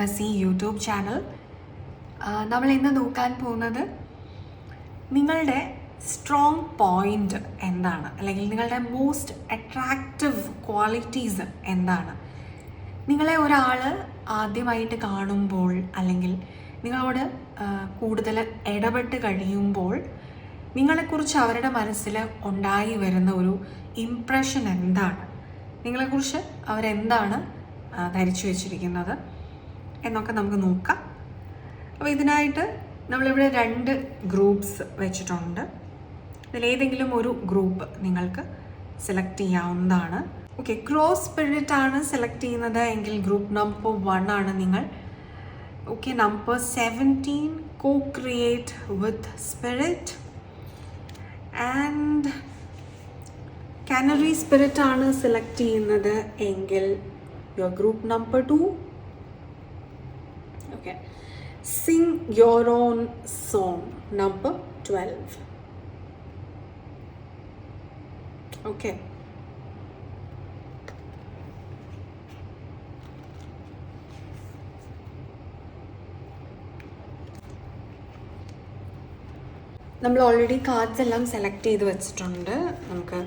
To YouTube channel. നമ്മൾ ഇന്ന് നോക്കാൻ പോകുന്നത് നിങ്ങളുടെ സ്ട്രോങ് പോയിന്റ് എന്താണ്? അല്ലെങ്കിൽ നിങ്ങളുടെ മോസ്റ്റ് അട്രാക്റ്റീവ് ക്വാളിറ്റീസ് എന്താണ്? നിങ്ങളെ ഒരാൾ ആദ്യമായിട്ട് കാണുമ്പോൾ അല്ലെങ്കിൽ നിങ്ങളോട് കൂടുതൽ ഇടപെട്ട് കഴിയുമ്പോൾ നിങ്ങളെക്കുറിച്ച് അവരുടെ മനസ്സിൽ ഉണ്ടായി വരുന്ന ഒരു ഇംപ്രഷൻ എന്താണ്? നിങ്ങളെക്കുറിച്ച് അവരെന്താണ് ധരിച്ചു വെച്ചിരിക്കുന്നത്? എന്നൊക്കെ നമുക്ക് നോക്കാം. അപ്പോൾ ഇതിനായിട്ട് നമ്മളിവിടെ രണ്ട് ഗ്രൂപ്പ്സ് വെച്ചിട്ടുണ്ട്. ഇതിലേതെങ്കിലും ഒരു ഗ്രൂപ്പ് നിങ്ങൾക്ക് സെലക്ട് ചെയ്യാവുന്നതാണ്. ഓക്കെ ക്രോസ് സ്പിരിറ്റ് ആണ് സെലക്ട് ചെയ്യുന്നത്. എങ്കിൽ ഗ്രൂപ്പ് നമ്പർ വൺ ആണ് നിങ്ങൾ. Okay number seventeen co create with spirit and canary spirit ആണ് സെലക്ട് ചെയ്യുന്നത്. എങ്കിൽ your group number two okay sing your own song number twelve okay നമ്മൾ ഓൾറെഡി കാർഡ്സ് എല്ലാം സെലക്ട് ചെയ്ത് വെച്ചിട്ടുണ്ട്. നമുക്ക്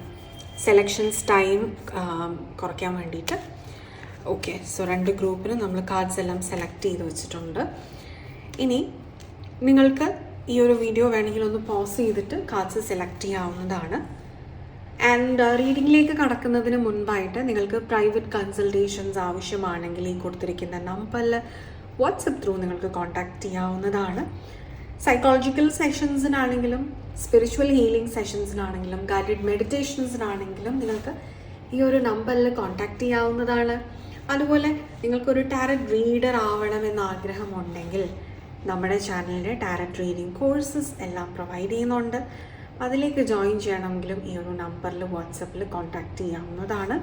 സെലക്ഷൻസ് ടൈം കുറയ്ക്കാൻ വേണ്ടിയിട്ട്. ഓക്കെ സോ രണ്ട് ഗ്രൂപ്പിന് നമ്മൾ കാർഡ്സ് എല്ലാം സെലക്ട് ചെയ്ത് വെച്ചിട്ടുണ്ട്. ഇനി നിങ്ങൾക്ക് ഈ ഒരു വീഡിയോ വേണമെങ്കിൽ ഒന്ന് പോസ് ചെയ്തിട്ട് കാർഡ്സ് സെലക്ട് ചെയ്യാവുന്നതാണ്. ആൻഡ് റീഡിങ്ങിലേക്ക് കടക്കുന്നതിന് മുൻപായിട്ട് നിങ്ങൾക്ക് പ്രൈവറ്റ് കൺസൾട്ടേഷൻസ് ആവശ്യമാണെങ്കിൽ ഈ കൊടുത്തിരിക്കുന്ന നമ്പറിൽ വാട്സപ്പ് ത്രൂ നിങ്ങൾക്ക് കോൺടാക്റ്റ് ചെയ്യാവുന്നതാണ്. സൈക്കോളജിക്കൽ സെഷൻസിനാണെങ്കിലും സ്പിരിച്വൽ ഹീലിംഗ് സെഷൻസിനാണെങ്കിലും ഗൈഡഡ് മെഡിറ്റേഷൻസിനാണെങ്കിലും നിങ്ങൾക്ക് ഈ ഒരു നമ്പറിൽ കോൺടാക്റ്റ് ചെയ്യാവുന്നതാണ്. അതുപോലെ നിങ്ങൾക്കൊരു ടാരറ്റ് റീഡർ ആവണമെന്ന് ആഗ്രഹമുണ്ടെങ്കിൽ നമ്മുടെ ചാനലിൽ ടാരറ്റ് റീഡിംഗ് കോഴ്സസ് എല്ലാം പ്രൊവൈഡ് ചെയ്യുന്നുണ്ട്. അതിലേക്ക് ജോയിൻ ചെയ്യണമെങ്കിലും ഈ ഒരു നമ്പറിൽ വാട്സപ്പിൽ കോൺടാക്ട് ചെയ്യാവുന്നതാണ്.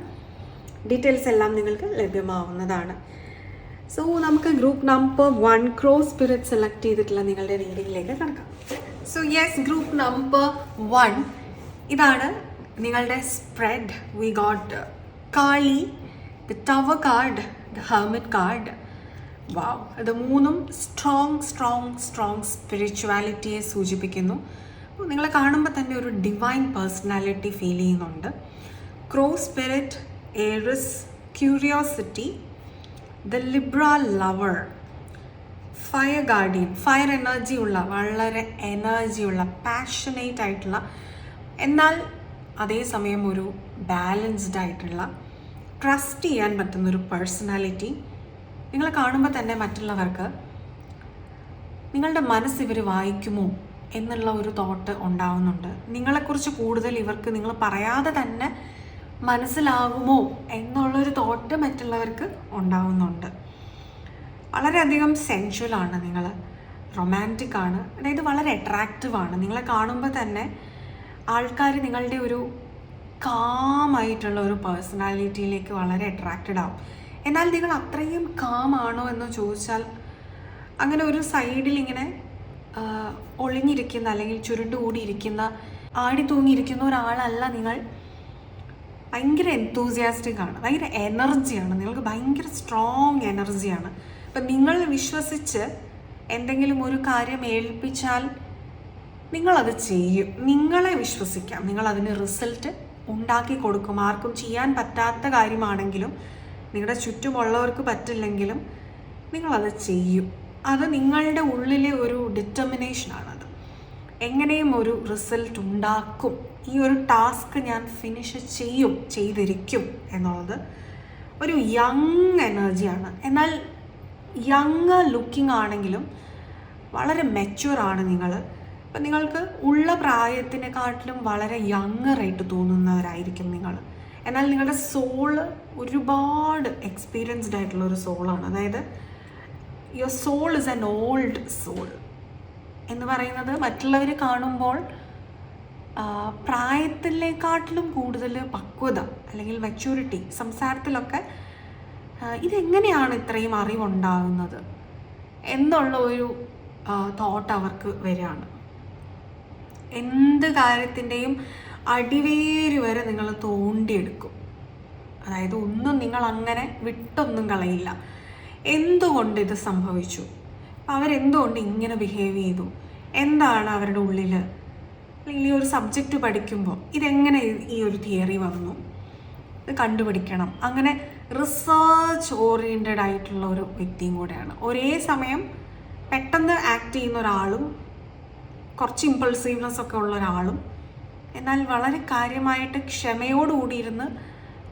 ഡീറ്റെയിൽസ് എല്ലാം നിങ്ങൾക്ക് ലഭ്യമാവുന്നതാണ്. സോ നമുക്ക് group number one crow spirit select ചെയ്തിട്ടുള്ള നിങ്ങളുടെ റീഡിങ്ങിലേക്ക് കടക്കാം. So yes group number one ഇതാണ് നിങ്ങളുടെ spread we got Kali the tower card the hermit card wow ഇത് മൂന്നും സ്ട്രോങ് സ്ട്രോങ് സ്ട്രോങ് സ്പിരിച്വാലിറ്റിയെ സൂചിപ്പിക്കുന്നു. നിങ്ങളെ കാണുമ്പോൾ തന്നെ ഒരു ഡിവൈൻ പേഴ്സണാലിറ്റി ഫീൽ ചെയ്യുന്നുണ്ട്. Crow spirit Aries curiosity the Libra lover fire guardian fire energy ഉള്ള വളരെ എനർജി ഉള്ള പാഷനേറ്റ് ആയിട്ടുള്ള എന്നാൽ അതേസമയം ഒരു ബാലൻസ്ഡ് ആയിട്ടുള്ള ട്രസ്റ്റ് ചെയ്യാൻ പറ്റുന്ന ഒരു പേഴ്സണാലിറ്റി നിങ്ങളെ കാണുമ്പോൾ തന്നെ മറ്റുള്ളവർക്ക് നിങ്ങളുടെ മനസ്സ് ഇവർ വായിക്കുമോ എന്നുള്ള ഒരു തോട്ട് ഉണ്ടാവുന്നുണ്ട്. നിങ്ങളെക്കുറിച്ച് കൂടുതൽ ഇവർക്ക് നിങ്ങൾ പറയാതെ തന്നെ മനസ്സിലാകുമോ എന്നുള്ളൊരു തോട്ട് മറ്റുള്ളവർക്ക് ഉണ്ടാവുന്നുണ്ട്. വളരെയധികം സെൻഷ്വൽ ആണ് നിങ്ങൾ. റൊമാന്റിക് ആണ്. അതായത് വളരെ അട്രാക്റ്റീവ് ആണ്. നിങ്ങളെ കാണുമ്പോൾ തന്നെ ആൾക്കാർ നിങ്ങളുടെ ഒരു കാമായിട്ടുള്ള ഒരു പേഴ്സണാലിറ്റിയിലേക്ക് വളരെ അട്രാക്റ്റഡ് ആവും. എന്നാൽ നിങ്ങൾ അത്രയും കാം ആണോ എന്ന് ചോദിച്ചാൽ അങ്ങനെ ഒരു സൈഡിൽ ഇങ്ങനെ ഒളിഞ്ഞിരിക്കുന്ന അല്ലെങ്കിൽ ചുരുണ്ടുകൂടിയിരിക്കുന്ന ആടി തൂങ്ങിയിരിക്കുന്ന ഒരാളല്ല നിങ്ങൾ. ഭയങ്കര എൻതൂസിയാസ്റ്റിക് ആണ് ഭയങ്കര എനർജിയാണ് നിങ്ങൾക്ക് ഭയങ്കര സ്ട്രോങ് എനർജിയാണ് അപ്പം നിങ്ങൾ വിശ്വസിച്ച് എന്തെങ്കിലും ഒരു കാര്യം ഏൽപ്പിച്ചാൽ നിങ്ങളത് ചെയ്യും. നിങ്ങളെ വിശ്വസിക്കാം. നിങ്ങളതിന് റിസൾട്ട് ഉണ്ടാക്കി കൊടുക്കും. ആർക്കും ചെയ്യാൻ പറ്റാത്ത കാര്യമാണെങ്കിലും നിങ്ങളുടെ ചുറ്റുമുള്ളവർക്ക് പറ്റില്ലെങ്കിലും നിങ്ങളത് ചെയ്യും. അത് നിങ്ങളുടെ ഉള്ളിലെ ഒരു ഡിറ്റർമിനേഷനാണത് എങ്ങനെയും ഒരു റിസൾട്ട് ഉണ്ടാക്കും. ഈ ഒരു ടാസ്ക് ഞാൻ ഫിനിഷ് ചെയ്യും ചെയ്തിരിക്കും എന്നുള്ളത് ഒരു യങ് എനർജിയാണ് എന്നാൽ യങ് ലുക്കിംഗ് ആണെങ്കിലും വളരെ മെച്യൂർ ആണ് നിങ്ങൾ അപ്പം നിങ്ങൾക്ക് ഉള്ള പ്രായത്തിനെക്കാട്ടിലും വളരെ യങ്ങറായിട്ട് തോന്നുന്നവരായിരിക്കും നിങ്ങൾ. എന്നാൽ നിങ്ങളുടെ സോൾ ഒരുപാട് എക്സ്പീരിയൻസ്ഡ് ആയിട്ടുള്ള ഒരു സോളാണ് അതായത് your soul is an old soul എന്ന് പറയുന്നത് മറ്റുള്ളവർ കാണുമ്പോൾ പ്രായത്തിലേക്കാട്ടിലും കൂടുതൽ പക്വത അല്ലെങ്കിൽ മെച്യൂരിറ്റി സംസാരത്തിലൊക്കെ ഇതെങ്ങനെയാണ് ഇത്രയും അറിവുണ്ടാകുന്നത് എന്നുള്ള ഒരു തോട്ട് അവർക്ക് വരികയാണ്. എന്ത് കാര്യത്തിന്റെയും അടിവേര് വരെ നിങ്ങൾ തോണ്ടിയെടുക്കും. അതായത് ഒന്നും നിങ്ങൾ അങ്ങനെ വിട്ടൊന്നും കളയില്ല. എന്തുകൊണ്ട് ഇത് സംഭവിച്ചു? അവരെന്തുകൊണ്ട് ഇങ്ങനെ ബിഹേവ് ചെയ്തു? എന്താണ് അവരുടെ ഉള്ളിൽ അല്ലെങ്കിൽ ഈ ഒരു സബ്ജക്റ്റ് പഠിക്കുമ്പോൾ ഇതെങ്ങനെ ഈ ഒരു തിയറി വന്നു? ഇത് കണ്ടുപിടിക്കണം. അങ്ങനെ റിസർച്ച് ഓറിയന്റഡ് ആയിട്ടുള്ള ഒരു വ്യക്തിയും കൂടെയാണ്. ഒരേ സമയം പെട്ടെന്ന് ആക്ട് ചെയ്യുന്ന ഒരാളും കുറച്ച് ഇമ്പൾസീവ്നെസ് ഒക്കെ ഉള്ള ഒരാളും എന്നാൽ വളരെ കാര്യമായിട്ട് ക്ഷമയോടുകൂടി ഇരുന്ന്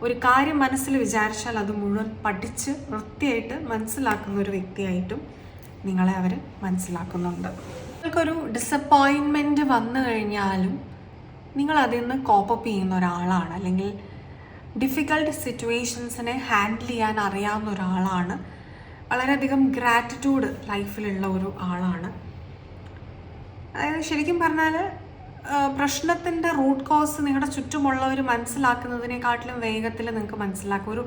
ഒരു കാര്യം മനസ്സിൽ വിചാരിച്ചാൽ അത് മുഴുവൻ പഠിച്ച് വൃത്തിയായിട്ട് മനസ്സിലാക്കുന്ന ഒരു വ്യക്തിയായിട്ടും നിങ്ങളെ അവർ മനസ്സിലാക്കുന്നുണ്ട്. നിങ്ങൾക്കൊരു ഡിസപ്പോയിൻമെന്റ് വന്നു കഴിഞ്ഞാലും നിങ്ങൾ അതിൽ നിന്ന് കോപ്പപ്പ് ചെയ്യുന്ന ഒരാളാണ്. അല്ലെങ്കിൽ ഡിഫിക്കൾട്ട് സിറ്റുവേഷൻസിനെ ഹാൻഡിൽ ചെയ്യാൻ അറിയാവുന്ന ഒരാളാണ്. വളരെയധികം ഗ്രാറ്റിറ്റ്യൂഡ് ലൈഫിലുള്ള ഒരു ആളാണ്. അതായത് ശരിക്കും പറഞ്ഞാൽ പ്രശ്നത്തിന്റെ റൂട്ട് കോസ് നിങ്ങളുടെ ചുറ്റുമുള്ളവർ മനസ്സിലാക്കുന്നതിനെക്കാട്ടിലും വേഗത്തിൽ നിങ്ങൾക്ക് മനസ്സിലാക്കും. ഒരു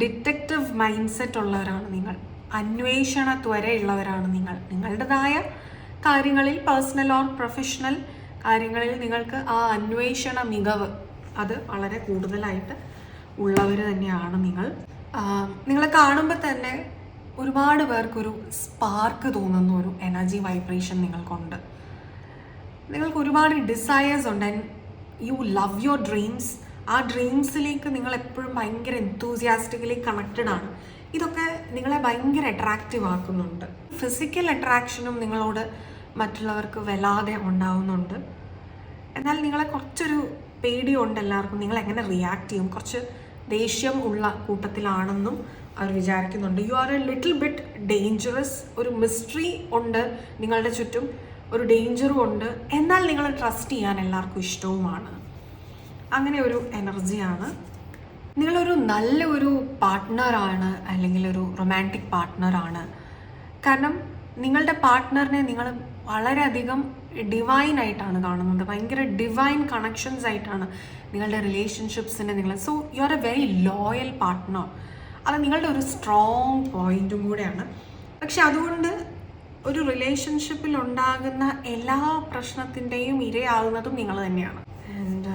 ഡിറ്റക്റ്റീവ് മൈൻഡ് സെറ്റ് ഉള്ളവരാണ് നിങ്ങൾ. അന്വേഷണ ത്വരയുള്ളവരാണ് നിങ്ങൾ. നിങ്ങളുടേതായ കാര്യങ്ങളിൽ പേഴ്സണൽ ഓർ പ്രൊഫഷണൽ കാര്യങ്ങളിൽ നിങ്ങൾക്ക് ആ അന്വേഷണ മികവ് അത് വളരെ കൂടുതലായിട്ട് ഉള്ളവർ തന്നെയാണ് നിങ്ങൾ. നിങ്ങളെ കാണുമ്പോൾ തന്നെ ഒരുപാട് പേർക്കൊരു സ്പാർക്ക് തോന്നുന്ന ഒരു എനർജി വൈബ്രേഷൻ നിങ്ങൾക്കുണ്ട്. നിങ്ങൾക്ക് ഒരുപാട് ഡിസയേഴ്സ് ഉണ്ട് and you love your dreams ആ ഡ്രീംസിലേക്ക് നിങ്ങൾ എപ്പോഴും ഭയങ്കര എൻതൂസിയാസ്റ്റിക്കലി കണക്റ്റഡ് ആണ്. ഇതൊക്കെ നിങ്ങളെ ഭയങ്കര അട്രാക്റ്റീവ് ആക്കുന്നുണ്ട്. ഫിസിക്കൽ അട്രാക്ഷനും നിങ്ങളോട് മറ്റുള്ളവർക്ക് വല്ലാതെ ഉണ്ടാവുന്നുണ്ട്. എന്നാൽ നിങ്ങളെ കുറച്ചൊരു പേടിയുണ്ട് എല്ലാവർക്കും. നിങ്ങൾ എങ്ങനെ റിയാക്ട് ചെയ്യും? കുറച്ച് ദേഷ്യം ഉള്ള കൂട്ടത്തിലാണെന്നും അവർ വിചാരിക്കുന്നുണ്ട്. You are a little bit dangerous ഒരു മിസ്റ്ററി ഉണ്ട് നിങ്ങളുടെ ചുറ്റും. ഒരു ഡേഞ്ചറും ഉണ്ട്. എന്നാൽ നിങ്ങൾ ട്രസ്റ്റ് ചെയ്യാൻ എല്ലാവർക്കും ഇഷ്ടവുമാണ്. അങ്ങനെ ഒരു എനർജിയാണ് നിങ്ങളൊരു നല്ല ഒരു പാർട്ട്ണറാണ് അല്ലെങ്കിൽ ഒരു റൊമാന്റിക് പാർട്ട്ണറാണ് കാരണം നിങ്ങളുടെ പാർട്ട്ണറിനെ നിങ്ങൾ വളരെയധികം ഡിവൈൻ ആയിട്ടാണ് കാണുന്നത്. ഭയങ്കര ഡിവൈൻ കണക്ഷൻസ് ആയിട്ടാണ് നിങ്ങളുടെ റിലേഷൻഷിപ്സിനെ നിങ്ങൾ so you are a very loyal partner അത് നിങ്ങളുടെ ഒരു സ്ട്രോങ് പോയിന്റും കൂടെയാണ്. പക്ഷെ അതുകൊണ്ട് ഒരു റിലേഷൻഷിപ്പിൽ ഉണ്ടാകുന്ന എല്ലാ പ്രശ്നത്തിന്റെയും ഇരയാകുന്നതും നിങ്ങൾ തന്നെയാണ്. ആൻഡ്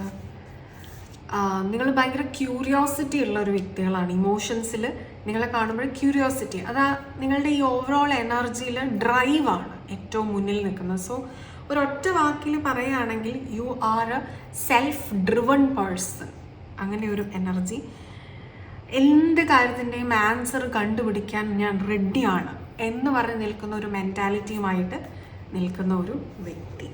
നിങ്ങൾ ഭയങ്കര ക്യൂരിയോസിറ്റി ഉള്ള ഒരു വ്യക്തികളാണ്. ഇമോഷൻസിൽ നിങ്ങളെ കാണുമ്പോൾ ക്യൂരിയോസിറ്റി അതാ നിങ്ങളുടെ ഈ ഓവറോൾ എനർജിയിൽ ഡ്രൈവാണ് ഏറ്റവും മുന്നിൽ നിൽക്കുന്നത്. സോ ഒരൊറ്റ വാക്കിൽ പറയുകയാണെങ്കിൽ you are a self driven person അങ്ങനെ ഒരു എനർജി എന്ത് കാര്യത്തിന്റെയും ആൻസർ കണ്ടുപിടിക്കാൻ ഞാൻ റെഡിയാണ് എന്ന് പറഞ്ഞ് നിൽക്കുന്ന ഒരു മെന്റാലിറ്റിയുമായിട്ട് നിൽക്കുന്ന ഒരു വ്യക്തി.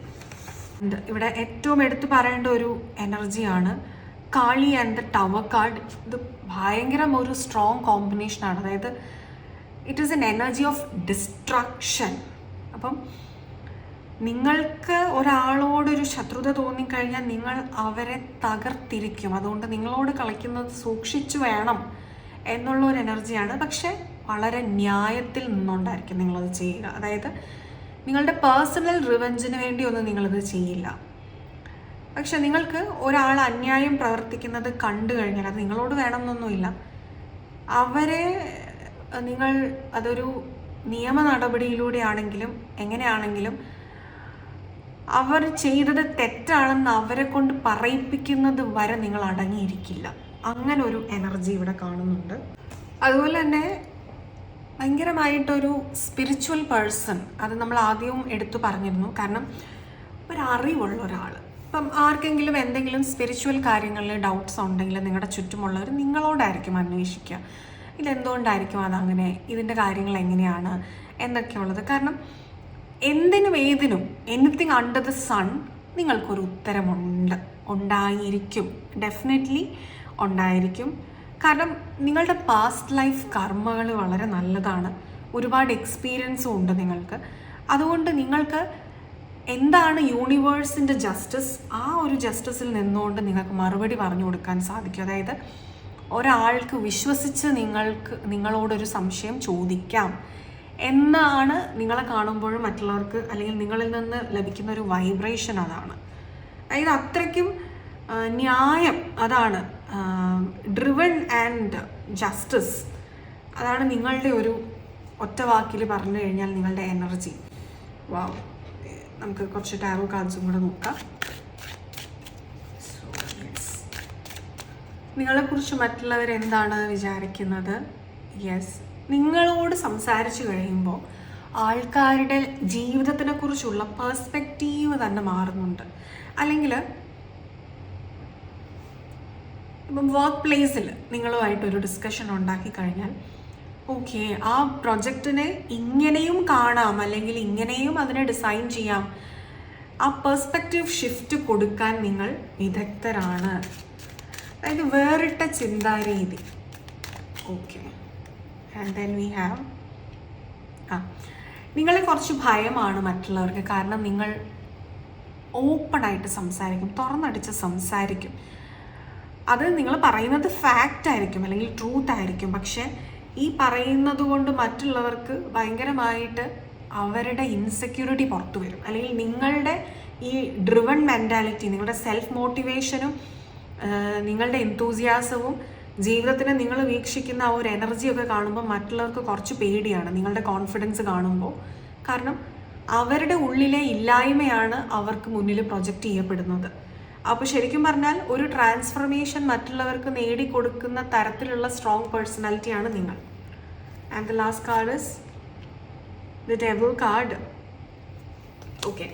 ഇവിടെ ഏറ്റവും എടുത്തു പറയേണ്ട ഒരു എനർജിയാണ് Kali and the tower card ഇത് ഭയങ്കര ഒരു സ്ട്രോങ് കോമ്പിനേഷനാണ് അതായത് it is an energy of destruction അപ്പം നിങ്ങൾക്ക് ഒരാളോടൊരു ശത്രുത തോന്നിക്കഴിഞ്ഞാൽ നിങ്ങൾ അവരെ തകർത്തിരിക്കും. അതുകൊണ്ട് നിങ്ങളോട് കളിക്കുന്നത് സൂക്ഷിച്ചു വേണം എന്നുള്ള ഒരു എനർജിയാണ് പക്ഷെ വളരെ ന്യായത്തിൽ നിന്നുകൊണ്ടായിരിക്കും നിങ്ങളത് ചെയ്യുക. അതായത് നിങ്ങളുടെ പേഴ്സണൽ റിവഞ്ചിന് വേണ്ടി ഒന്നും നിങ്ങളത് ചെയ്യില്ല. പക്ഷെ നിങ്ങൾക്ക് ഒരാൾ അന്യായം പ്രവർത്തിക്കുന്നത് കണ്ടു കഴിഞ്ഞാൽ അത് നിങ്ങളോട് വേണമെന്നൊന്നുമില്ല. അവരെ നിങ്ങൾ അതൊരു നിയമ നടപടിയിലൂടെ ആണെങ്കിലും എങ്ങനെയാണെങ്കിലും അവർ ചെയ്തത് തെറ്റാണെന്ന് അവരെ കൊണ്ട് പറയിപ്പിക്കുന്നത് വരെ നിങ്ങൾ അടങ്ങിയിരിക്കില്ല. അങ്ങനെ ഒരു എനർജി ഇവിടെ കാണുന്നുണ്ട്. അതുപോലെ തന്നെ ഭയങ്കരമായിട്ടൊരു സ്പിരിച്വൽ പേഴ്സൺ അത് നമ്മൾ ആദ്യവും എടുത്തു പറഞ്ഞിരുന്നു. കാരണം ഒരറിവുള്ള ഒരാൾ ഇപ്പം ആർക്കെങ്കിലും എന്തെങ്കിലും സ്പിരിച്വൽ കാര്യങ്ങളിൽ ഡൗട്ട്സ് ഉണ്ടെങ്കിൽ നിങ്ങളുടെ ചുറ്റുമുള്ളവർ നിങ്ങളോടായിരിക്കും അന്വേഷിക്കുക. ഇതെന്തുകൊണ്ടായിരിക്കും അതങ്ങനെ? ഇതിന്റെ കാര്യങ്ങൾ എങ്ങനെയാണ്? എന്നൊക്കെയുള്ളത്. കാരണം എന്തിനും ഏതിനും എനിത്തിങ് അണ്ടർ ദ സൺ നിങ്ങൾക്കൊരു ഉത്തരമുണ്ട്. ഉണ്ടായിരിക്കും. ഡെഫിനറ്റ്ലി ഉണ്ടായിരിക്കും. കാരണം നിങ്ങളുടെ പാസ്റ്റ് ലൈഫ് കർമ്മകൾ വളരെ നല്ലതാണ്. ഒരുപാട് എക്സ്പീരിയൻസും ഉണ്ട് നിങ്ങൾക്ക്. അതുകൊണ്ട് നിങ്ങൾക്ക് എന്താണ് യൂണിവേഴ്സിന്റെ ജസ്റ്റിസ് ആ ഒരു ജസ്റ്റിസിൽ നിന്നുകൊണ്ട് നിങ്ങൾക്ക് മറുപടി പറഞ്ഞു കൊടുക്കാൻ സാധിക്കും. അതായത് ഒരാൾക്ക് വിശ്വസിച്ച് നിങ്ങൾക്ക് നിങ്ങളോടൊരു സംശയം ചോദിക്കാം എന്നാണ് നിങ്ങളെ കാണുമ്പോഴും മറ്റുള്ളവർക്ക് അല്ലെങ്കിൽ നിങ്ങളിൽ നിന്ന് ലഭിക്കുന്ന ഒരു വൈബ്രേഷൻ അതാണ്. അതായത് അത്രയ്ക്കും ന്യായം അതാണ്. ഡ്രിവൺ ആൻഡ് ജസ്റ്റിസ് അതാണ് നിങ്ങളുടെ ഒരു ഒറ്റ വാക്കിൽ പറഞ്ഞു കഴിഞ്ഞാൽ നിങ്ങളുടെ എനർജി വാവ് നമുക്ക് കുറച്ച് ടാറോ കാർഡ്സും കൂടെ നോക്കാം. നിങ്ങളെക്കുറിച്ച് മറ്റുള്ളവർ എന്താണ് വിചാരിക്കുന്നത്? യെസ് നിങ്ങളോട് സംസാരിച്ചു കഴിയുമ്പോൾ ആൾക്കാരുടെ ജീവിതത്തിനെ കുറിച്ചുള്ള പേഴ്സ്പെക്റ്റീവ് തന്നെ മാറുന്നുണ്ട്. അല്ലെങ്കിൽ വർക്ക് പ്ലേസിൽ നിങ്ങളുമായിട്ടൊരു ഡിസ്കഷൻ ഉണ്ടാക്കി കഴിഞ്ഞാൽ ഓക്കെ ആ പ്രൊജക്റ്റിനെ ഇങ്ങനെയും കാണാം അല്ലെങ്കിൽ ഇങ്ങനെയും അതിനെ ഡിസൈൻ ചെയ്യാം. ആ പെർസ്പെക്റ്റീവ് ഷിഫ്റ്റ് കൊടുക്കാൻ നിങ്ങൾ വിദഗ്ധരാണ്. അതായത് വേറിട്ട ചിന്താരീതി. Okay and then we have a നിങ്ങളെ കുറച്ച് ഭയമാണ് മറ്റുള്ളവർക്ക്. കാരണം നിങ്ങൾ ഓപ്പണായിട്ട് സംസാരിക്കും തുറന്നടിച്ച് സംസാരിക്കും. അത് നിങ്ങൾ പറയുന്നത് ഫാക്റ്റ് ആയിരിക്കും അല്ലെങ്കിൽ ട്രൂത്ത് ആയിരിക്കും. പക്ഷെ ഈ പറയുന്നത് കൊണ്ട് മറ്റുള്ളവർക്ക് ഭയങ്കരമായിട്ട് അവരുടെ ഇൻസെക്യൂരിറ്റി പുറത്തു വരും. അല്ലെങ്കിൽ നിങ്ങളുടെ ഈ ഡ്രിവൺ മെന്റാലിറ്റി നിങ്ങളുടെ സെൽഫ് മോട്ടിവേഷനും നിങ്ങളുടെ എന്തൂസിയാസവും ജീവിതത്തിനെ നിങ്ങൾ വീക്ഷിക്കുന്ന ആ ഒരു എനർജിയൊക്കെ കാണുമ്പോൾ മറ്റുള്ളവർക്ക് കുറച്ച് പേടിയാണ്. നിങ്ങളുടെ കോൺഫിഡൻസ് കാണുമ്പോൾ. കാരണം അവരുടെ ഉള്ളിലെ ഇല്ലായ്മയാണ് അവർക്ക് മുന്നിൽ പ്രൊജക്റ്റ് ചെയ്യപ്പെടുന്നത്. അപ്പോൾ ശരിക്കും പറഞ്ഞാൽ ഒരു ട്രാൻസ്ഫർമേഷൻ മറ്റുള്ളവർക്ക് നേടിക്കൊടുക്കുന്ന തരത്തിലുള്ള സ്ട്രോങ് പേഴ്സണാലിറ്റിയാണ് നിങ്ങൾ. And the last card is the devil card okay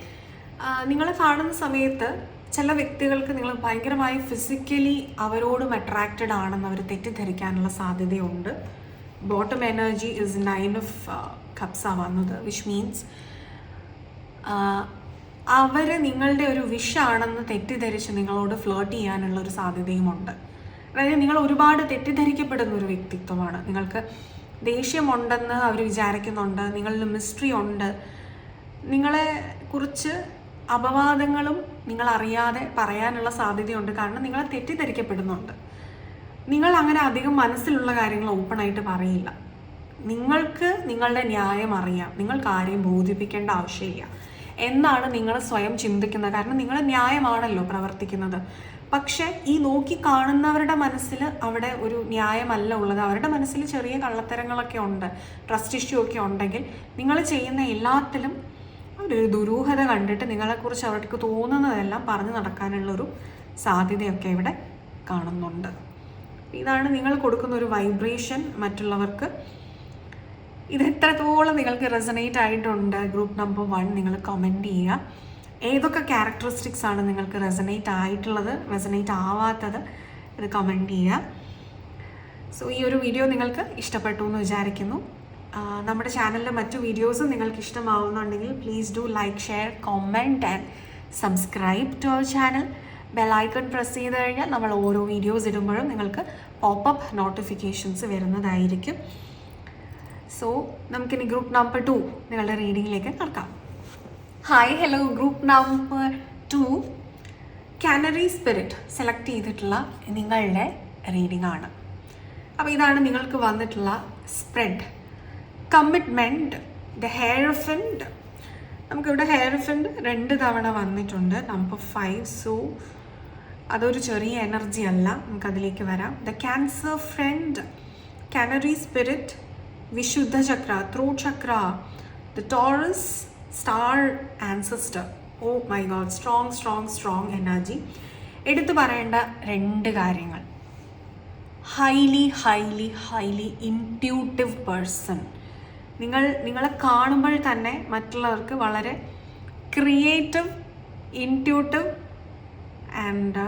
നിങ്ങളെ കാണുന്ന സമയത്ത് ചില വ്യക്തികൾക്ക് നിങ്ങൾ ഭയങ്കരമായി ഫിസിക്കലി അവരോടും അട്രാക്റ്റഡ് ആണെന്ന് അവർ തെറ്റിദ്ധരിക്കാനുള്ള സാധ്യതയുണ്ട്. Bottom energy is nine of കപ്സാണ് വന്നത് വിച്ച് മീൻസ് അവർ നിങ്ങളുടെ ഒരു വിഷാണെന്ന് തെറ്റിദ്ധരിച്ച് നിങ്ങളോട് ഫ്ലേർട്ട് ചെയ്യാനുള്ള ഒരു സാധ്യതയുമുണ്ട്. അതായത് നിങ്ങൾ ഒരുപാട് തെറ്റിദ്ധരിക്കപ്പെടുന്ന ഒരു വ്യക്തിത്വമാണ്. നിങ്ങൾക്ക് ദേഷ്യമുണ്ടെന്ന് അവർ വിചാരിക്കുന്നുണ്ട് നിങ്ങളിൽ മിസ്റ്ററി ഉണ്ട്. നിങ്ങളെ കുറിച്ച് അപവാദങ്ങളും നിങ്ങൾ അറിയാതെ പറയാനുള്ള സാധ്യതയുണ്ട്. കാരണം നിങ്ങളെ തെറ്റിദ്ധരിക്കപ്പെടുന്നുണ്ട്. നിങ്ങൾ അങ്ങനെ അധികം മനസ്സിലുള്ള കാര്യങ്ങൾ ഓപ്പൺ ആയിട്ട് പറയില്ല. നിങ്ങൾക്ക് നിങ്ങളുടെ ന്യായം അറിയാം. നിങ്ങൾ കാര്യം ബോധിപ്പിക്കേണ്ട ആവശ്യമില്ല. എന്നാണ് നിങ്ങൾ സ്വയം ചിന്തിക്കുന്നത്. കാരണം നിങ്ങൾ ന്യായമാണല്ലോ പ്രവർത്തിക്കുന്നത്. പക്ഷെ ഈ നോക്കി കാണുന്നവരുടെ മനസ്സിൽ അവിടെ ഒരു ന്യായമല്ല ഉള്ളത്. അവരുടെ മനസ്സിൽ ചെറിയ കള്ളത്തരങ്ങളൊക്കെ ഉണ്ട് ട്രസ്റ്റ് ഇഷ്യൂ ഒക്കെ ഉണ്ടെങ്കിൽ നിങ്ങൾ ചെയ്യുന്ന എല്ലാത്തിലും അവരൊരു ദുരൂഹത കണ്ടിട്ട് നിങ്ങളെക്കുറിച്ച് അവർക്ക് തോന്നുന്നതെല്ലാം പറഞ്ഞു നടക്കാനുള്ളൊരു സാധ്യതയൊക്കെ ഇവിടെ കാണുന്നുണ്ട്. ഇതാണ് നിങ്ങൾ കൊടുക്കുന്ന ഒരു വൈബ്രേഷൻ മറ്റുള്ളവർക്ക് ഇത് എത്രത്തോളം നിങ്ങൾക്ക് റെസനേറ്റ് ആയിട്ടുണ്ട്? ഗ്രൂപ്പ് നമ്പർ വൺ നിങ്ങൾ കമന്റ് ചെയ്യുക. ഏതൊക്കെ ക്യാരക്ടറിസ്റ്റിക്സ് ആണ് നിങ്ങൾക്ക് റെസനേറ്റ് ആയിട്ടുള്ളത് റെസനേറ്റ് ആവാത്തത് ഇത് കമന്റ് ചെയ്യുക. സോ ഈ ഒരു വീഡിയോ നിങ്ങൾക്ക് ഇഷ്ടപ്പെട്ടു എന്ന് വിചാരിക്കുന്നു. നമ്മുടെ ചാനലിലെ മറ്റു വീഡിയോസും നിങ്ങൾക്ക് ഇഷ്ടമാവുന്നുണ്ടെങ്കിൽ please do like share comment and subscribe to our channel bell icon press ചെയ്ത് കഴിഞ്ഞാൽ നമ്മൾ ഓരോ വീഡിയോസ് ഇടുമ്പോഴും നിങ്ങൾക്ക് പോപ്പപ്പ് നോട്ടിഫിക്കേഷൻസ് വരുന്നതായിരിക്കും. സോ നമുക്കിനി ഗ്രൂപ്പ് നമ്പർ ടു നിങ്ങളുടെ റീഡിങ്ങിലേക്ക് കടക്കാം. Hi hello group number two canary spirit select ചെയ്തിട്ടുള്ള നിങ്ങളുടെ റീഡിംഗ് ആണ്. അപ്പോൾ ഇതാണ് നിങ്ങൾക്ക് വന്നിട്ടുള്ള spread commitment the hierophant നമുക്കിവിടെ ഹെയർ ഫ്രണ്ട് രണ്ട് തവണ വന്നിട്ടുണ്ട്. നമ്പർ ഫൈവ് സോ അതൊരു ചെറിയ എനർജി അല്ല. നമുക്കതിലേക്ക് വരാം. The cancer friend canary spirit വിശുദ്ധ chakra through chakra the Taurus star ancestor oh my god strong strong strong energy എടുത്തു പറയേണ്ട രണ്ട് കാര്യങ്ങൾ. Highly highly highly intuitive person നിങ്ങൾ നിങ്ങളെ കാണുമ്പോൾ തന്നെ മറ്റുള്ളവർക്ക് വളരെ ക്രിയേറ്റീവ് ഇന്റ്യൂട്ടീവ് ആൻഡ്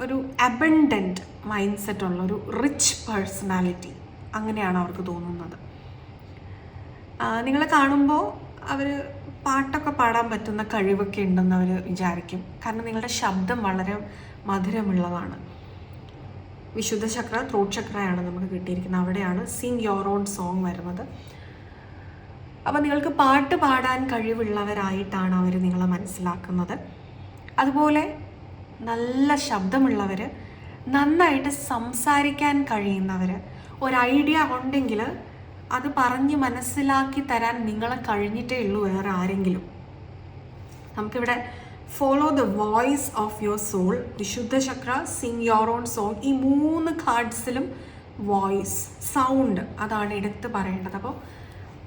ഒരു അബൻഡന്റ് മൈൻഡ് സെറ്റ് ഉള്ള ഒരു റിച്ച് പേഴ്സണാലിറ്റി അങ്ങനെയാണ് അവർക്ക് തോന്നുന്നത്. നിങ്ങളെ കാണുമ്പോൾ അവർ പാട്ടൊക്കെ പാടാൻ പറ്റുന്ന കഴിവൊക്കെ ഉണ്ടെന്ന് അവർ വിചാരിക്കും. കാരണം നിങ്ങളുടെ ശബ്ദം വളരെ മധുരമുള്ളതാണ്. വിശുദ്ധ ചക്ര ത്രോട്ട് ചക്രയാണ് നമുക്ക് കിട്ടിയിരിക്കുന്നത്. അവിടെയാണ് സിങ് യോർ ഓൺ സോങ് വരുന്നത്. അപ്പം നിങ്ങൾക്ക് പാട്ട് പാടാൻ കഴിവുള്ളവരായിട്ടാണ് അവർ നിങ്ങളെ മനസ്സിലാക്കുന്നത്. അതുപോലെ നല്ല ശബ്ദമുള്ളവർ നന്നായിട്ട് സംസാരിക്കാൻ കഴിയുന്നവർ ഒരു ഐഡിയ ഉണ്ടെങ്കിൽ അത് പറഞ്ഞ് മനസ്സിലാക്കി തരാൻ നിങ്ങളെ കഴിഞ്ഞിട്ടേ ഉള്ളൂ വേറെ ആരെങ്കിലും. നമുക്കിവിടെ follow the voice of your soul Vishuddha chakra sing your own soul ഈ മൂന്ന് കാർഡ്സിലും വോയിസ് സൗണ്ട് അതാണ് എടുത്ത് പറയേണ്ടത്. അപ്പോൾ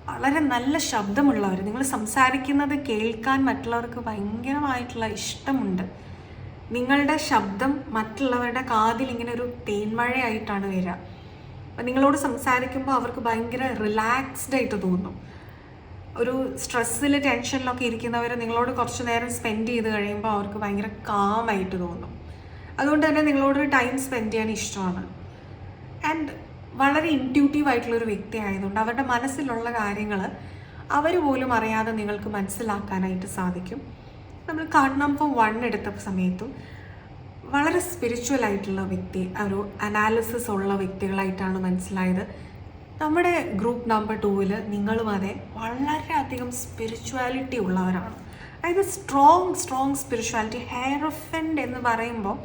വളരെ നല്ല ശബ്ദമുള്ളവർ നിങ്ങൾ സംസാരിക്കുന്നത് കേൾക്കാൻ മറ്റുള്ളവർക്ക് ഭയങ്കരമായിട്ടുള്ള ഇഷ്ടമുണ്ട്. നിങ്ങളുടെ ശബ്ദം മറ്റുള്ളവരുടെ കാതിൽ ഇങ്ങനെ ഒരു തേന്മഴയായിട്ടാണ് വരിക. നിങ്ങളോട് സംസാരിക്കുമ്പോൾ അവർക്ക് ഭയങ്കര റിലാക്സ്ഡ് ആയിട്ട് തോന്നും. ഒരു സ്ട്രെസ്സിൽ ടെൻഷനിലൊക്കെ ഇരിക്കുന്നവർ നിങ്ങളോട് കുറച്ച് നേരം സ്പെൻഡ് ചെയ്ത് കഴിയുമ്പോൾ അവർക്ക് ഭയങ്കര കാമായിട്ട് തോന്നും. അതുകൊണ്ട് തന്നെ നിങ്ങളോട് ടൈം സ്പെൻഡ് ചെയ്യാൻ ഇഷ്ടമാണ്. ആൻഡ് വളരെ ഇന്റ്യൂട്ടീവ് ആയിട്ടുള്ളൊരു വ്യക്തി ആയതുകൊണ്ട് അവരുടെ മനസ്സിലുള്ള കാര്യങ്ങൾ അവർ പോലും അറിയാതെ നിങ്ങൾക്ക് മനസ്സിലാക്കാനായിട്ട് സാധിക്കും. നമ്മൾ കാർഡ് നമ്പർ വൺ എടുത്ത സമയത്തും വളരെ സ്പിരിച്വൽ ആയിട്ടുള്ള വ്യക്തി ഒരു അനാലിസിസ് ഉള്ള വ്യക്തികളായിട്ടാണ് മനസ്സിലായത്. നമ്മുടെ ഗ്രൂപ്പ് നമ്പർ ടൂവിൽ നിങ്ങളും അതെ വളരെയധികം സ്പിരിച്വാലിറ്റി ഉള്ളവരാണ്. അതായത് സ്ട്രോങ് സ്ട്രോങ് സ്പിരിച്വാലിറ്റി ഹെയർഫൻഡ് എന്ന് പറയുമ്പോൾ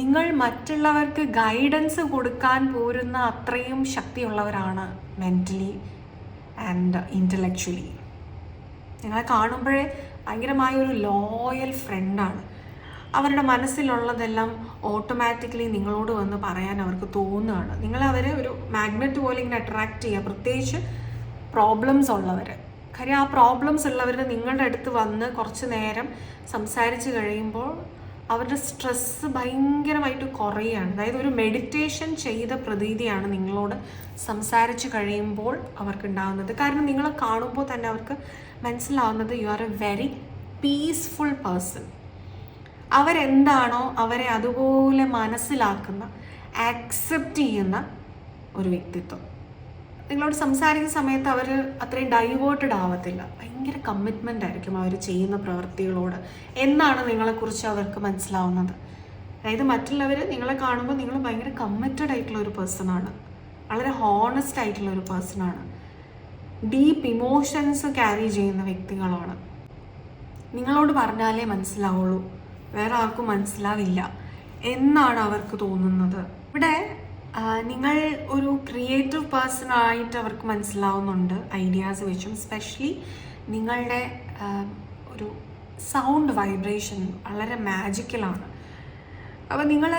നിങ്ങൾ മറ്റുള്ളവർക്ക് ഗൈഡൻസ് കൊടുക്കാൻ പോരുന്ന അത്രയും ശക്തിയുള്ളവരാണ് മെന്റലി ആൻഡ് ഇന്റലക്ച്വലി നിങ്ങളെ കാണുമ്പോഴേ ഭയങ്കരമായ ഒരു ലോയൽ ഫ്രണ്ടാണ് അവരുടെ മനസ്സിലുള്ളതെല്ലാം ഓട്ടോമാറ്റിക്കലി നിങ്ങളോട് വന്ന് പറയാൻ അവർക്ക് തോന്നുകയാണ്. നിങ്ങൾ അവരെ ഒരു മാഗ്നറ്റ് പോലെ ഇങ്ങനെ അട്രാക്റ്റ് ചെയ്യുക. പ്രത്യേകിച്ച് പ്രോബ്ലംസ് ഉള്ളവർ കാര്യം ആ പ്രോബ്ലംസ് ഉള്ളവർ നിങ്ങളുടെ അടുത്ത് വന്ന് കുറച്ച് നേരം സംസാരിച്ച് കഴിയുമ്പോൾ അവരുടെ സ്ട്രെസ്സ് ഭയങ്കരമായിട്ട് കുറയുകയാണ്. അതായത് ഒരു മെഡിറ്റേഷൻ ചെയ്ത പ്രതീതിയാണ് നിങ്ങളോട് സംസാരിച്ച് കഴിയുമ്പോൾ അവർക്ക് ഉണ്ടാകുന്നത് കാരണം നിങ്ങളെ കാണുമ്പോൾ തന്നെ അവർക്ക് മനസ്സിലാവുന്നത് you are a very peaceful person അവരെന്താണോ അവരെ അതുപോലെ മനസ്സിലാക്കുന്ന ആക്സെപ്റ്റ് ചെയ്യുന്ന ഒരു വ്യക്തിത്വം. നിങ്ങളോട് സംസാരിക്കുന്ന സമയത്ത് അവർ അത്രയും ഡൈവേർട്ടഡ് ആവത്തില്ല. ഭയങ്കര കമ്മിറ്റ്മെന്റ് ആയിരിക്കും അവർ ചെയ്യുന്ന പ്രവൃത്തികളോട് എന്നാണ് നിങ്ങളെക്കുറിച്ച് അവർക്ക് മനസ്സിലാവുന്നത്. അതായത് മറ്റുള്ളവർ നിങ്ങളെ കാണുമ്പോൾ നിങ്ങൾ ഭയങ്കര കമ്മിറ്റഡ് ആയിട്ടുള്ള ഒരു പേഴ്സണാണ് വളരെ ഹോണസ്റ്റ് ആയിട്ടുള്ള ഒരു പേഴ്സണാണ് ഡീപ്പ് ഇമോഷൻസ് ക്യാരി ചെയ്യുന്ന വ്യക്തികളാണ്. നിങ്ങളോട് പറഞ്ഞാലേ മനസ്സിലാവുള്ളൂ. വേറെ ആർക്കും മനസ്സിലാവില്ല എന്നാണ് അവർക്ക് തോന്നുന്നത്. ഇവിടെ നിങ്ങൾ ഒരു ക്രിയേറ്റീവ് പേഴ്സൺ ആയിട്ട് അവർക്ക് മനസ്സിലാവുന്നുണ്ട് ഐഡിയാസ് വെച്ചും. സ്പെഷ്യലി നിങ്ങളുടെ ഒരു സൗണ്ട് വൈബ്രേഷൻ വളരെ മാജിക്കലാണ് അപ്പോൾ നിങ്ങൾ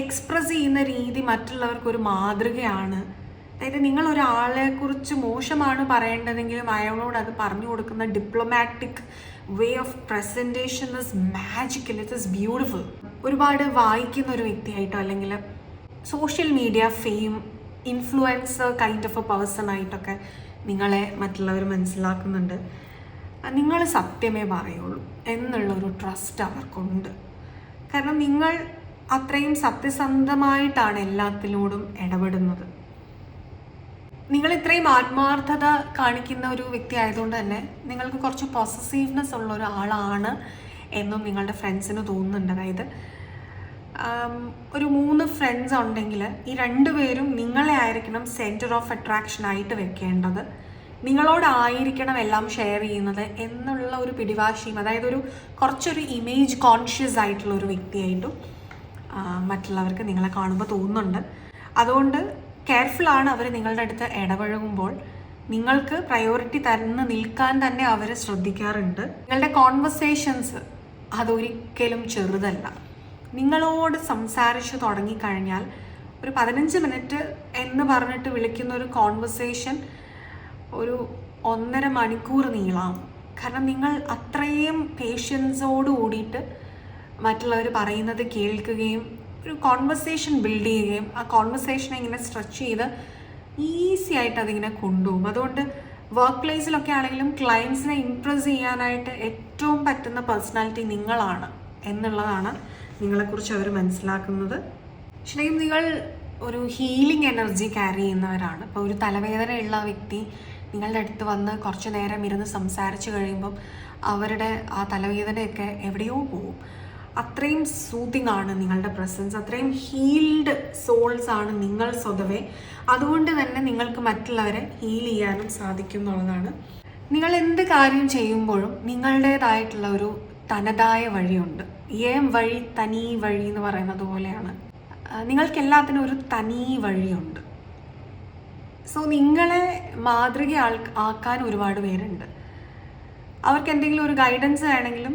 എക്സ്പ്രസ് ചെയ്യുന്ന രീതി മറ്റുള്ളവർക്ക് ഒരു മാതൃകയാണ് അതായത് നിങ്ങൾ ഒരാളെ കുറിച്ച് മോശമാണ് പറയേണ്ടതെങ്കിലും അയാളോട് അത് പറഞ്ഞു കൊടുക്കുന്ന diplomatic way of presentation is magical it is beautiful ഒരുപാട് വായിക്കുന്ന ഒരു വ്യക്തിയായിട്ടോ അല്ലെങ്കിൽ social media fame influencer kind of a person ആയിട്ടൊക്കെ നിങ്ങളെ മറ്റുള്ളവർ മനസ്സിലാക്കുന്നുണ്ട്. നിങ്ങൾ സത്യമേ പറയുള്ളൂ എന്നുള്ളൊരു ട്രസ്റ്റ് അവർക്കുണ്ട്. കാരണം നിങ്ങൾ അത്രയും സത്യസന്ധമായിട്ടാണ് എല്ലാത്തിനോടും ഇടപെടുന്നത്. നിങ്ങൾ ഇത്രയും ആത്മാർത്ഥത കാണിക്കുന്ന ഒരു വ്യക്തി ആയതുകൊണ്ട് തന്നെ നിങ്ങൾക്ക് കുറച്ച് പോസസീവ്നെസ് ഉള്ള ഒരാളാണ് എന്നും നിങ്ങളുടെ ഫ്രണ്ട്സിന് തോന്നുന്നുണ്ട്. അതായത് ഒരു മൂന്ന് ഫ്രണ്ട്സ് ഉണ്ടെങ്കിൽ ഈ രണ്ടുപേരും നിങ്ങളെ ആയിരിക്കണം സെന്റർ ഓഫ് അട്രാക്ഷൻ ആയിട്ട് വെക്കേണ്ടത്. നിങ്ങളോടായിരിക്കണം എല്ലാം ഷെയർ ചെയ്യുന്നത് എന്നുള്ള ഒരു പിടിവാശിയും അതായത് ഒരു കുറച്ചൊരു ഇമേജ് കോൺഷ്യസ് ആയിട്ടുള്ള ഒരു വ്യക്തിയായിട്ടും മറ്റുള്ളവർക്ക് നിങ്ങളെ കാണുമ്പോൾ തോന്നുന്നുണ്ട്. അതുകൊണ്ട് കെയർഫുൾ ആണ് അവർ നിങ്ങളുടെ അടുത്ത് ഇടപഴകുമ്പോൾ. നിങ്ങൾക്ക് പ്രയോറിറ്റി തന്ന് നിൽക്കാൻ തന്നെ അവർ ശ്രദ്ധിക്കാറുണ്ട്. നിങ്ങളുടെ കോൺവെർസേഷൻസ് അതൊരിക്കലും ചെറുതല്ല. നിങ്ങളോട് സംസാരിച്ച് തുടങ്ങിക്കഴിഞ്ഞാൽ ഒരു പതിനഞ്ച് മിനിറ്റ് എന്ന് പറഞ്ഞിട്ട് വിളിക്കുന്ന ഒരു കോൺവെർസേഷൻ ഒരു ഒന്നര മണിക്കൂർ നീളാം. കാരണം നിങ്ങൾ അത്രയും പേഷ്യൻസോട് കൂടിയിട്ട് മറ്റുള്ളവർ പറയുന്നത് കേൾക്കുകയും ഒരു കോൺവെർസേഷൻ ബിൽഡ് ചെയ്യുകയും ആ കോൺവെർസേഷനെ ഇങ്ങനെ സ്ട്രെച്ച് ചെയ്ത് ഈസി ആയിട്ട് അതിങ്ങനെ കൊണ്ടുപോകും. അതുകൊണ്ട് വർക്ക് പ്ലേസിലൊക്കെ ആണെങ്കിലും ക്ലയൻസിനെ ഇംപ്രസ് ചെയ്യാനായിട്ട് ഏറ്റവും പറ്റുന്ന പേഴ്സണാലിറ്റി നിങ്ങളാണ് എന്നുള്ളതാണ് നിങ്ങളെക്കുറിച്ച് അവർ മനസ്സിലാക്കുന്നത്. ശരിക്കും നിങ്ങൾ ഒരു ഹീലിംഗ് എനർജി ക്യാരി ചെയ്യുന്നവരാണ്. ഇപ്പോൾ ഒരു തലവേദനയുള്ള വ്യക്തി നിങ്ങളുടെ അടുത്ത് വന്ന് കുറച്ച് നേരം ഇരുന്ന് സംസാരിച്ച് കഴിയുമ്പം അവരുടെ ആ തലവേദനയൊക്കെ എവിടെയോ പോകും. അത്രയും സൂത്തിങ് ആണ് നിങ്ങളുടെ പ്രസൻസ് അത്രയും ഹീൽഡ് സോൾസ് ആണ് നിങ്ങൾ സ്വതവേ. അതുകൊണ്ട് തന്നെ നിങ്ങൾക്ക് മറ്റുള്ളവരെ ഹീൽ ചെയ്യാനും സാധിക്കും എന്നുള്ളതാണ്. നിങ്ങൾ എന്ത് കാര്യം ചെയ്യുമ്പോഴും നിങ്ങളുടേതായിട്ടുള്ള ഒരു തനതായ വഴിയുണ്ട്. ഏം വഴി തനി വഴി എന്ന് പറയുന്നത് പോലെയാണ്. നിങ്ങൾക്ക് എല്ലാത്തിനും ഒരു തനി വഴിയുണ്ട്. സോ നിങ്ങളെ മാതൃക ആക്കാൻ ഒരുപാട് പേരുണ്ട്. അവർക്ക് എന്തെങ്കിലും ഒരു ഗൈഡൻസ് വേണമെങ്കിലും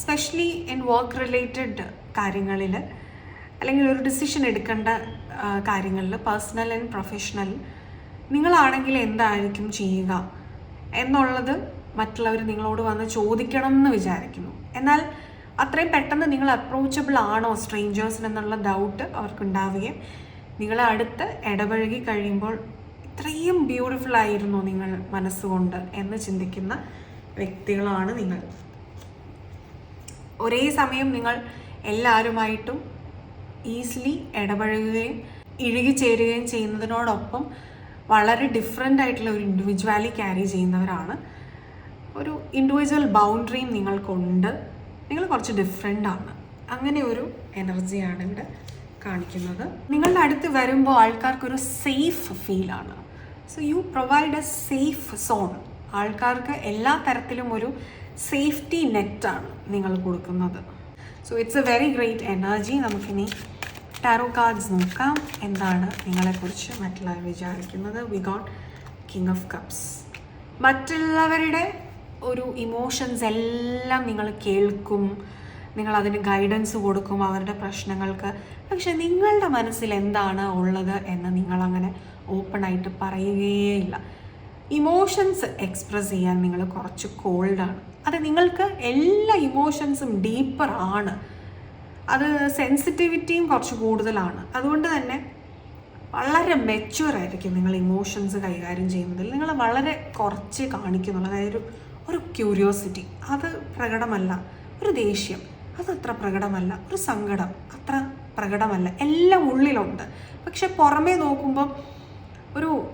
സ്പെഷ്യലി ഇൻ വർക്ക് റിലേറ്റഡ് കാര്യങ്ങളിൽ അല്ലെങ്കിൽ ഒരു ഡിസിഷൻ എടുക്കേണ്ട കാര്യങ്ങളിൽ പേഴ്സണൽ ആൻഡ് പ്രൊഫഷണൽ നിങ്ങളാണെങ്കിൽ എന്തായിരിക്കും ചെയ്യുക എന്നുള്ളത് മറ്റുള്ളവർ നിങ്ങളോട് വന്ന് ചോദിക്കണം എന്ന് വിചാരിക്കുന്നു. എന്നാൽ അത്രയും പെട്ടെന്ന് നിങ്ങൾ അപ്രോച്ചബിൾ ആണോ സ്ട്രേഞ്ചേഴ്സിന് എന്നുള്ള ഡൗട്ട് അവർക്കുണ്ടാവുകയും നിങ്ങളെ അടുത്ത് ഇടപഴകി കഴിയുമ്പോൾ ഇത്രയും ബ്യൂട്ടിഫുൾ ആയിരുന്നു നിങ്ങൾ മനസ്സുകൊണ്ട് എന്ന് ചിന്തിക്കുന്ന വ്യക്തികളാണ് നിങ്ങൾ. ഒരേ സമയം നിങ്ങൾ എല്ലാവരുമായിട്ടും ഈസിലി ഇടപഴകുകയും ഇഴുകിച്ചേരുകയും ചെയ്യുന്നതിനോടൊപ്പം വളരെ ഡിഫറെന്റ് ആയിട്ടുള്ള ഒരു ഇൻഡിവിജ്വാലി ക്യാരി ചെയ്യുന്നവരാണ്. ഒരു ഇൻഡിവിജ്വൽ ബൗണ്ടറിയും നിങ്ങൾക്കുണ്ട്. നിങ്ങൾ കുറച്ച് ഡിഫറെന്റ് ആണ്. അങ്ങനെ ഒരു എനർജിയാണ് ഇവിടെ കാണിക്കുന്നത്. നിങ്ങളുടെ അടുത്ത് വരുമ്പോൾ ആൾക്കാർക്കൊരു സേഫ് ഫീലാണ് so you provide a safe zone ആൾക്കാർക്ക് എല്ലാ തരത്തിലും ഒരു സേഫ്റ്റി നെറ്റാണ് നിങ്ങൾ കൊടുക്കുന്നത്. So it's a very great energy നമുക്കിനി ടാരോ കാർഡ്സ് നോക്കാം. എന്താണ് നിങ്ങളെക്കുറിച്ച് മറ്റുള്ളവർ വിചാരിക്കുന്നത്? We got king of cups മറ്റുള്ളവരുടെ ഒരു ഇമോഷൻസ് എല്ലാം നിങ്ങൾ കേൾക്കും. നിങ്ങൾ അതിന് ഗൈഡൻസ് കൊടുക്കും അവരുടെ പ്രശ്നങ്ങൾക്ക്. പക്ഷെ നിങ്ങളുടെ മനസ്സിൽ എന്താണ് ഉള്ളത് എന്ന് നിങ്ങളങ്ങനെ ഓപ്പണായിട്ട് പറയുകയേയില്ല ഇമോഷൻസ് എക്സ്പ്രസ് ചെയ്യാൻ നിങ്ങൾ കുറച്ച് കോൾഡാണ് അത് നിങ്ങൾക്ക് എല്ലാ ഇമോഷൻസും ഡീപ്പർ ആണ്. അത് സെൻസിറ്റിവിറ്റിയും കുറച്ച് കൂടുതലാണ്. അതുകൊണ്ട് തന്നെ വളരെ മെച്യൂർ ആയിരിക്കും നിങ്ങൾ ഇമോഷൻസ് കൈകാര്യം ചെയ്യുന്നതിൽ. നിങ്ങൾ വളരെ കുറച്ച് കാണിക്കുന്നുള്ളൂ. അതായത് ഒരു ക്യൂരിയോസിറ്റി അത് പ്രകടമല്ല. ഒരു ദേഷ്യം. അതത്ര പ്രകടമല്ല. ഒരു സങ്കടം. അത്ര പ്രകടമല്ല. എല്ലാം ഉള്ളിലുണ്ട്. പക്ഷെ പുറമേ നോക്കുമ്പം ഒരു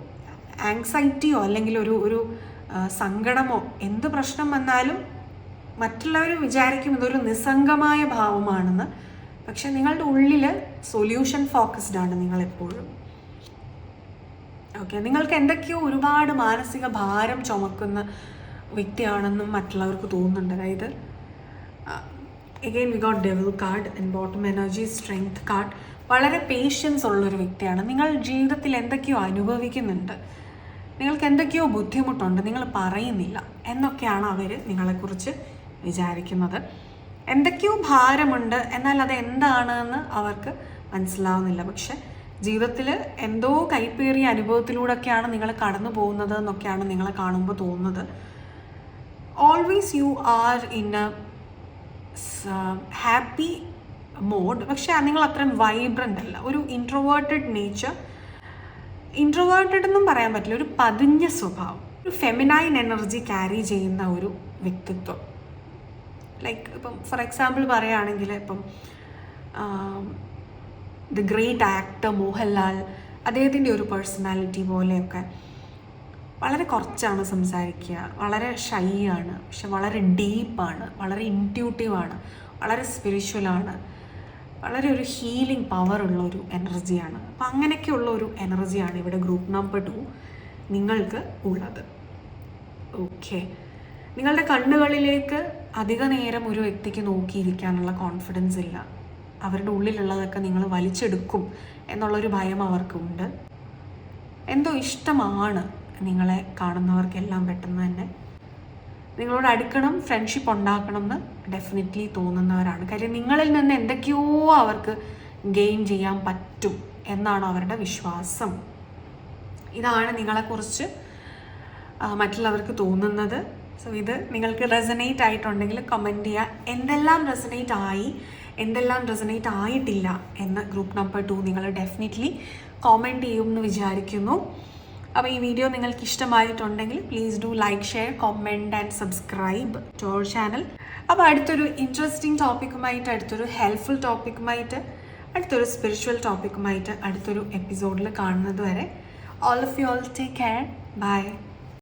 ആങ്സൈറ്റിയോ അല്ലെങ്കിൽ ഒരു ഒരു സങ്കടമോ എന്ത് പ്രശ്നം വന്നാലും മറ്റുള്ളവർ വിചാരിക്കും ഇതൊരു നിസ്സംഗമായ ഭാവമാണെന്ന്. പക്ഷെ നിങ്ങളുടെ ഉള്ളിൽ സൊല്യൂഷൻ ഫോക്കസ്ഡ് ആണ് നിങ്ങൾ എപ്പോഴും ഓക്കെ നിങ്ങൾക്ക് എന്തൊക്കെയോ ഒരുപാട് മാനസിക ഭാരം ചുമക്കുന്ന വ്യക്തിയാണെന്നും മറ്റുള്ളവർക്ക് തോന്നുന്നുണ്ട്. അതായത് again we got devil card and bottom energy strength card വളരെ പേഷ്യൻസ് ഉള്ളൊരു വ്യക്തിയാണ്. നിങ്ങൾ ജീവിതത്തിൽ എന്തൊക്കെയോ അനുഭവിക്കുന്നുണ്ട്. നിങ്ങൾക്ക് എന്തൊക്കെയോ ബുദ്ധിമുട്ടുണ്ട് നിങ്ങൾ പറയുന്നില്ല എന്നൊക്കെയാണ് അവർ നിങ്ങളെക്കുറിച്ച് വിചാരിക്കുന്നത്. എന്തൊക്കെയോ ഭാരമുണ്ട് എന്നാൽ അത് എന്താണെന്ന് അവർക്ക് മനസ്സിലാവുന്നില്ല. പക്ഷെ ജീവിതത്തിൽ എന്തോ കൈപ്പേറിയ അനുഭവത്തിലൂടെയൊക്കെയാണ് നിങ്ങൾ കടന്നു പോകുന്നത് എന്നൊക്കെയാണ് നിങ്ങളെ കാണുമ്പോൾ തോന്നുന്നത്. Always you are in a happy mode പക്ഷെ നിങ്ങൾ അത്രയും വൈബ്രന്റ് അല്ല. ഒരു ഇൻട്രോവേർട്ടഡ് നേച്ചർ ഇൻട്രോവേർട്ടഡ് എന്നും പറയാൻ പറ്റില്ല. ഒരു പതിഞ്ഞ സ്വഭാവം. ഒരു ഫെമിനൈൻ എനർജി ക്യാരി ചെയ്യുന്ന ഒരു വ്യക്തിത്വം. ലൈക്ക് ഇപ്പം ഫോർ എക്സാമ്പിൾ പറയുകയാണെങ്കിൽ ഇപ്പം ദി ഗ്രേറ്റ് ആക്ടർ മോഹൻലാൽ അദ്ദേഹത്തിന്റെ ഒരു പേഴ്സണാലിറ്റി പോലെയൊക്കെ വളരെ കുറച്ചാണ് സംസാരിക്കുക. വളരെ ഷൈ ആണ്. പക്ഷെ വളരെ ഡീപ്പാണ് വളരെ ഇന്റ്യൂട്ടീവാണ് വളരെ സ്പിരിച്വലാണ് വളരെ ഒരു ഹീലിംഗ് പവർ ഉള്ള ഒരു എനർജിയാണ് അപ്പം അങ്ങനെയൊക്കെയുള്ള ഒരു എനർജിയാണ് ഇവിടെ ഗ്രൂപ്പ് നമ്പർ ടു നിങ്ങൾക്ക് ഉള്ളത്. ഓക്കെ നിങ്ങളുടെ കണ്ണുകളിലേക്ക് അധിക നേരം ഒരു വ്യക്തിക്ക് നോക്കിയിരിക്കാനുള്ള കോൺഫിഡൻസ് ഇല്ല. അവരുടെ ഉള്ളിലുള്ളതൊക്കെ നിങ്ങൾ വലിച്ചെടുക്കും എന്നുള്ളൊരു ഭയം അവർക്കുണ്ട്. എന്തോ ഇഷ്ടമാണ് നിങ്ങളെ കാണുന്നവർക്കെല്ലാം പെട്ടെന്ന് തന്നെ. നിങ്ങളോട് അടുക്കണം ഫ്രണ്ട്ഷിപ്പ് ഉണ്ടാക്കണം എന്ന് ഡെഫിനറ്റ്ലി തോന്നുന്നവരാണ്. കാര്യം നിങ്ങളിൽ നിന്ന് എന്തൊക്കെയോ അവർക്ക് ഗെയിൻ ചെയ്യാൻ പറ്റും എന്നാണ് അവരുടെ വിശ്വാസം. ഇതാണ് നിങ്ങളെക്കുറിച്ച് മറ്റുള്ളവർക്ക് തോന്നുന്നത്. സോ ഇത് നിങ്ങൾക്ക് റെസനേറ്റ് ആയിട്ടുണ്ടെങ്കിൽ കമന്റ് ചെയ്യുക. എന്തെല്ലാം റെസനേറ്റ് ആയി എന്തെല്ലാം റെസനേറ്റ് ആയിട്ടില്ല എന്ന് ഗ്രൂപ്പ് നമ്പർ ടു നിങ്ങൾ ഡെഫിനറ്റ്ലി കോമെന്റ് ചെയ്യുമെന്ന് വിചാരിക്കുന്നു. അപ്പോൾ ഈ വീഡിയോ നിങ്ങൾക്ക് ഇഷ്ടമായിട്ടുണ്ടെങ്കിൽ please do like share comment and subscribe to our channel അപ്പോൾ അടുത്തൊരു ഇൻട്രസ്റ്റിംഗ് ടോപ്പിക്കുമായിട്ട് അടുത്തൊരു ഹെൽപ്ഫുൾ ടോപ്പിക്കുമായിട്ട് അടുത്തൊരു സ്പിരിച്വൽ ടോപ്പിക്കുമായിട്ട് അടുത്തൊരു എപ്പിസോഡിൽ കാണുന്നത് വരെ all of you all take care bye